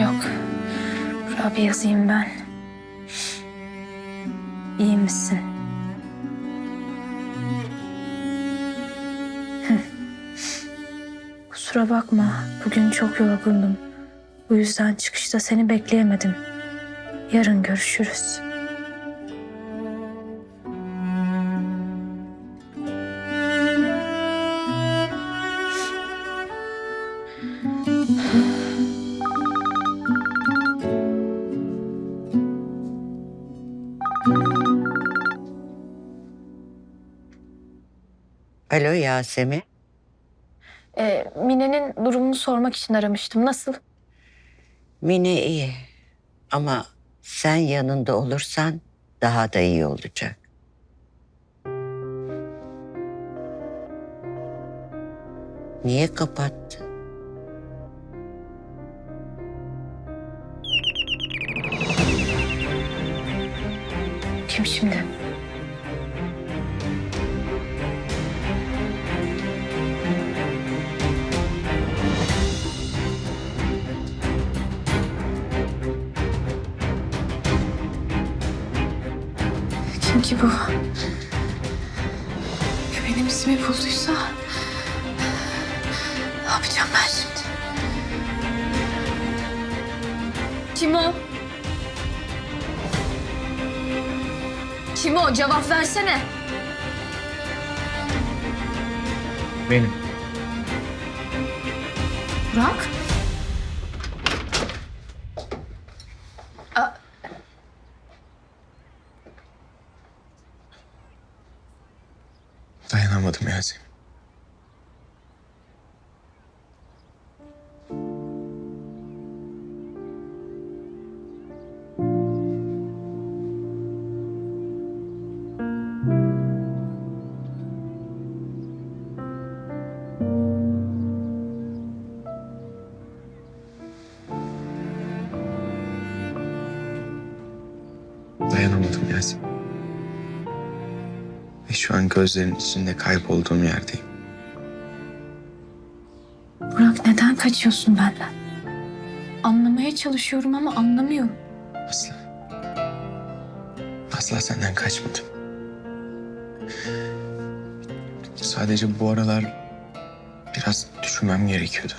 Yok. Buraya bir yazayım ben. İyi misin? Kusura bakma. Bugün çok yorgundum. Bu yüzden çıkışta seni bekleyemedim. Yarın görüşürüz. Alo Yasemin. Ee, Mine'nin durumunu sormak için aramıştım. Nasıl? Mine iyi ama sen yanında olursan daha da iyi olacak. Niye kapattı? Kim şimdi? Kim ki bu? Ya benim ismi bulduysa... Ne yapacağım ben şimdi? Kim o? Kim o? Cevap versene. Benim. Burak? Dayanamadım Yasemin. Dayanamadım Yasemin. Ve şu an gözlerin içinde kaybolduğum yerdeyim. Burak neden kaçıyorsun benden? Anlamaya çalışıyorum ama anlamıyorum. Asla. Asla senden kaçmadım. Sadece bu aralar biraz düşünmem gerekiyordu.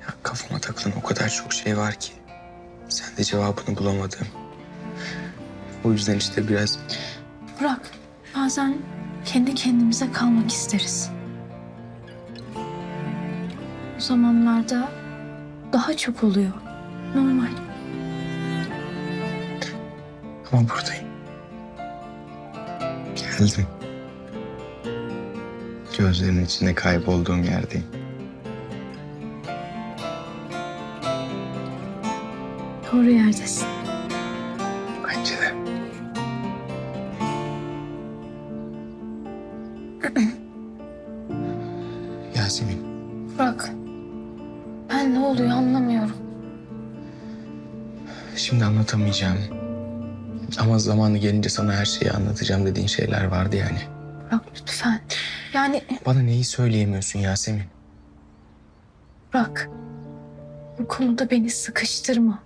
Ya kafama takılan o kadar çok şey var ki. Sen de cevabını bulamadığım. O yüzden işte biraz Burak bazen kendi kendimize kalmak isteriz. O zamanlarda daha çok oluyor. Normal. ama buradayım. Geldim. Gözlerinin içinde kaybolduğum yerdeyim. Doğru yerdesin. Yasemin, Burak ben ne oluyor anlamıyorum. şimdi anlatamayacağım. Ama zamanı gelince sana her şeyi anlatacağım dediğin şeyler vardı yani. Burak lütfen. Yani Bana neyi söyleyemiyorsun Yasemin? Burak bu konuda beni sıkıştırma.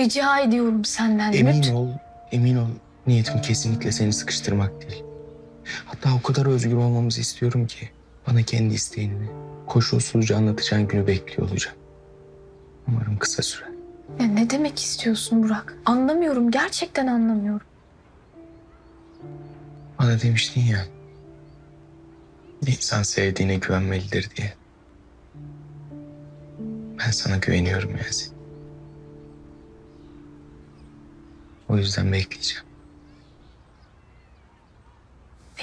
Rica ediyorum senden. Emin lütfen. ol, emin ol. Niyetim kesinlikle seni sıkıştırmak değil. Hatta o kadar özgür olmamızı istiyorum ki bana kendi isteğini koşulsuzca anlatacağın günü bekliyor olacağım. Umarım kısa sürer. Ya ne demek istiyorsun Burak? Anlamıyorum. Gerçekten anlamıyorum. Bana demiştin ya. İnsan sevdiğine güvenmelidir diye. Ben sana güveniyorum Yasin. O yüzden bekleyeceğim.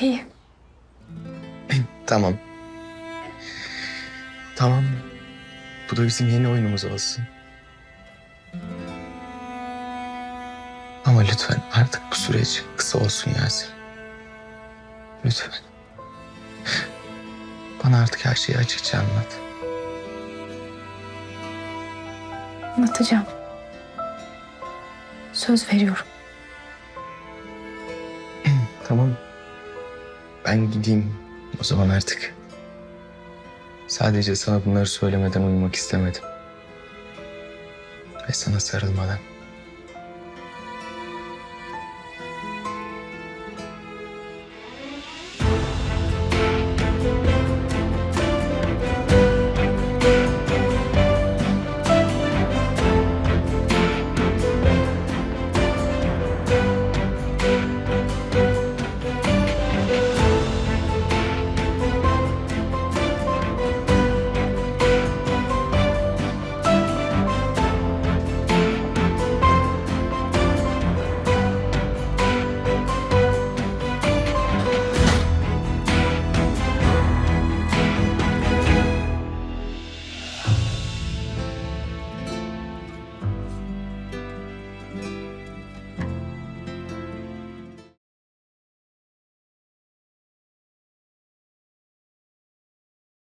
İyi. Tamam. Tamam. Bu da bizim yeni oyunumuz olsun. Ama lütfen artık bu süreç kısa olsun Yasin. Lütfen. Bana artık her şeyi açıkça anlat. Anlatacağım. Söz veriyorum. Tamam. Ben gideyim o zaman artık. Sadece sana bunları söylemeden uyumak istemedim. ve sana sarılmadan.